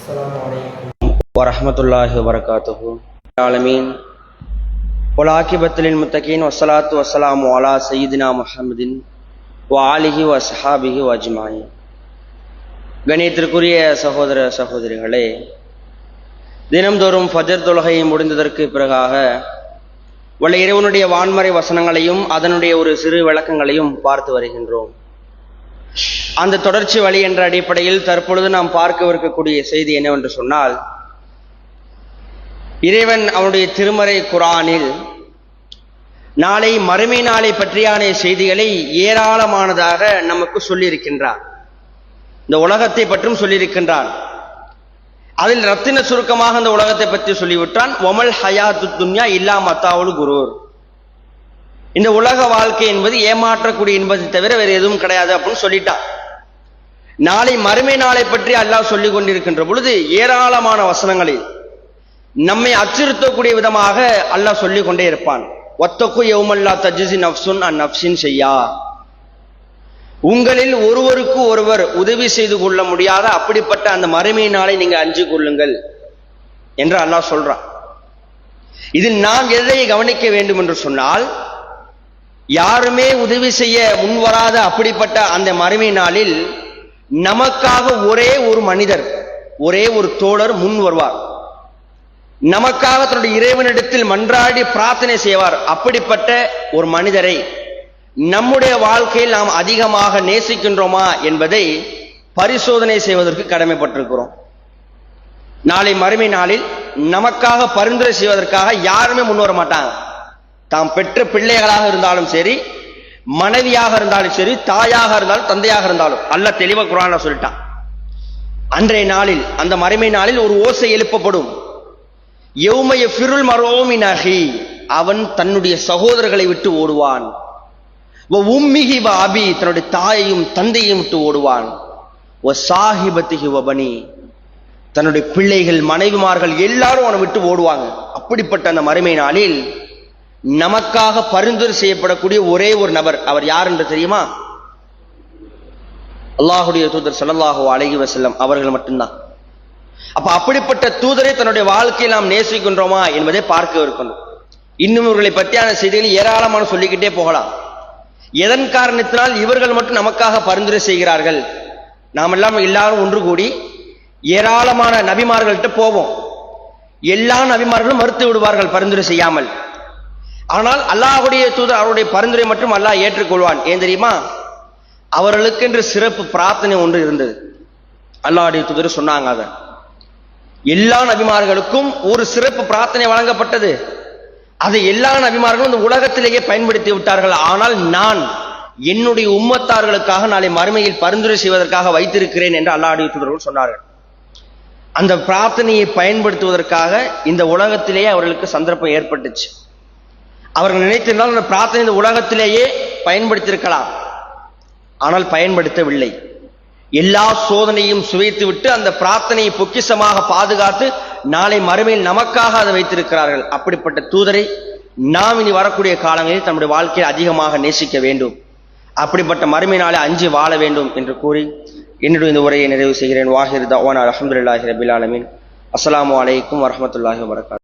السلام عليكم ورحمة الله وبركاته العالمين والعاقبة للمتقين والصلاة والسلام على سيدنا محمد وآله وصحابه وأجمعين கணியத்திற்குரிய சகோதர சகோதரிகளே தினம்தோறும் ஃபஜர் தொழுகை முடிந்ததற்கு பிறகாக உள்ள இறைவனுடைய வான்மறை வசனங்களையும் அதனுடைய ஒரு சிறு விளக்கங்களையும் பார்த்து வருகின்றோம் அந்த தொடர்ச்சி வழி என்ற அடிப்படையில் தற்பொழுது நாம் பார்க்கவிருக்கக்கூடிய செய்தி என்னவென்று சொன்னால் இறைவன் அவனுடைய திருமறை குரானில் நாளை மறுமை நாளை பற்றியான செய்திகளை ஏராளமானதாக நமக்கு சொல்லியிருக்கின்றார். இந்த உலகத்தை பற்றும் சொல்லியிருக்கின்றான். அதில் ரத்தின சுருக்கமாக அந்த உலகத்தை பற்றி சொல்லிவிட்டான். ஒமல் ஹயாத்து துன்யா இல்லா மத்தாவுல் குரூர். இந்த உலக வாழ்க்கை என்பது ஏமாற்றக்கூடிய என்பதை தவிர வேறு எதுவும் கிடையாது அப்படின்னு சொல்லிட்டான் நாளை மறுமை நாளை பற்றி அல்லாஹ் சொல்லிக் கொண்டிருக்கின்ற பொழுது ஏராளமான வசனங்களில் நம்மை அச்சுறுத்தக்கூடிய விதமாக அல்லாஹ் சொல்லிக் கொண்டே இருப்பான். ஒத்தக்கு யவுமல்லா தஜிசி நப்சுன் அன் நப்சின் செய்யா உங்களில் ஒருவருக்கு ஒருவர் உதவி செய்து கொள்ள முடியாத அப்படிப்பட்ட அந்த மறுமை நாளை நீங்க அஞ்சு கொள்ளுங்கள் என்று அல்லாஹ் சொல்றான். இதில் நாம் எதை கவனிக்க வேண்டும் என்று சொன்னால் யாருமே உதவி செய்ய முன்வராத அப்படிப்பட்ட அந்த மறுமை நாளில் நமக்காக ஒரே ஒரு மனிதர் ஒரே ஒரு தோழர் முன் வருவார். நமக்காக தன்னுடைய இறைவனிடத்தில் மன்றாடி பிரார்த்தனை செய்வார். அப்படிப்பட்ட ஒரு மனிதரை நம்முடைய வாழ்க்கையில் நாம் அதிகமாக நேசிக்கின்றோமா என்பதை பரிசோதனை செய்வதற்கு கடமைப்பட்டிருக்கிறோம். நாளை மறுமை நாளில் நமக்காக பரிந்துரை செய்வதற்காக யாருமே முன் வர மாட்டாங்க. தாம் பெற்ற பிள்ளைகளாக இருந்தாலும் சரி மனைவியாக இருந்தாலும் சரி தாயாக இருந்தாலும் தந்தையாக இருந்தாலும் அல்ல தெளிவா குரான சொல்லிட்டான் அன்றைய நாளில் அந்த மறைமை நாளில் ஒரு ஓசை எழுப்பப்படும். எவ்மைய ஃபிருள் மரோமினகி அவன் தன்னுடைய சகோதரர்களை விட்டு ஓடுவான். உம்மிகி வ அபி தன்னுடைய தாயையும் தந்தையும் விட்டு ஓடுவான். ஒ சாஹிபத்திகி வபனி தன்னுடைய பிள்ளைகள் மனைவிமார்கள் எல்லாரும் அவனை விட்டு ஓடுவாங்க. அப்படிப்பட்ட அந்த மறுமை நாளில் நமக்காக பரிந்துரை செய்யப்படக்கூடிய ஒரே ஒரு நபர் அவர் யார் என்று தெரியுமா? அல்லாஹுடைய தூதர் ஸல்லல்லாஹு அழகி வசல்லம் அவர்கள் மட்டும்தான். அப்ப அப்படிப்பட்ட தூதரை தன்னுடைய வாழ்க்கையில் நாம் நேசிக்கின்றோமா என்பதை பார்க்க இருக்கணும். இன்னும் இவர்களை பற்றியான செய்திகள் ஏராளமான சொல்லிக்கிட்டே போகலாம். எதன் காரணத்தினால் இவர்கள் மட்டும் நமக்காக பரிந்துரை செய்கிறார்கள்? நாம் எல்லாம் எல்லாரும் ஒன்று கூடி ஏராளமான நபிமார்கள்ட்ட போவோம். எல்லா நபிமார்களும் மறுத்து விடுவார்கள் பரிந்துரை செய்யாமல். ஆனால் அல்லாஹுடைய தூதர் அவருடைய பரிந்துரை மட்டும் அல்லாஹ் ஏற்றுக்கொள்வான். ஏன் தெரியுமா? அவர்களுக்கென்று சிறப்பு பிரார்த்தனை ஒன்று இருந்தது. அல்லாஹுடைய தூதர் சொன்னாங்க அதை. எல்லா நபிமார்களுக்கும் ஒரு சிறப்பு பிரார்த்தனை வழங்கப்பட்டது. அதை எல்லா நபிமார்களும் இந்த உலகத்திலேயே பயன்படுத்தி விட்டார்கள். ஆனால் நான் என்னுடைய உம்மத்தார்களுக்காக நாளை மறுமையில் பரிந்துரை செய்வதற்காக வைத்திருக்கிறேன் என்று அல்லாஹுடைய தூதர்கள் சொன்னார்கள். அந்த பிரார்த்தனையை பயன்படுத்துவதற்காக இந்த உலகத்திலேயே அவர்களுக்கு சந்தர்ப்பம் ஏற்பட்டுச்சு. அவர்கள் நினைத்திருந்தால் அந்த பிரார்த்தனை இந்த உலகத்திலேயே பயன்படுத்தியிருக்கலாம். ஆனால் பயன்படுத்தவில்லை. எல்லா சோதனையும் சுவைத்து விட்டு அந்த பிரார்த்தனையை பொக்கிசமாக பாதுகாத்து நாளை மறுமையில் நமக்காக அதை வைத்திருக்கிறார்கள். அப்படிப்பட்ட தூதரை நாம் இனி வரக்கூடிய காலங்களில் தம்முடைய வாழ்க்கையில் அதிகமாக நேசிக்க வேண்டும். அப்படிப்பட்ட மறுமை நாளை அஞ்சு வாழ வேண்டும் என்று கூறி என்னுடைய இந்த உரையை நிறைவு செய்கிறேன். வாஹிர் தவான் அலமதுல்லாஹி ரபில் ஆலமின். அஸ்லாம் அலைக்கும் வரமத்துல்லாஹி வரகாத்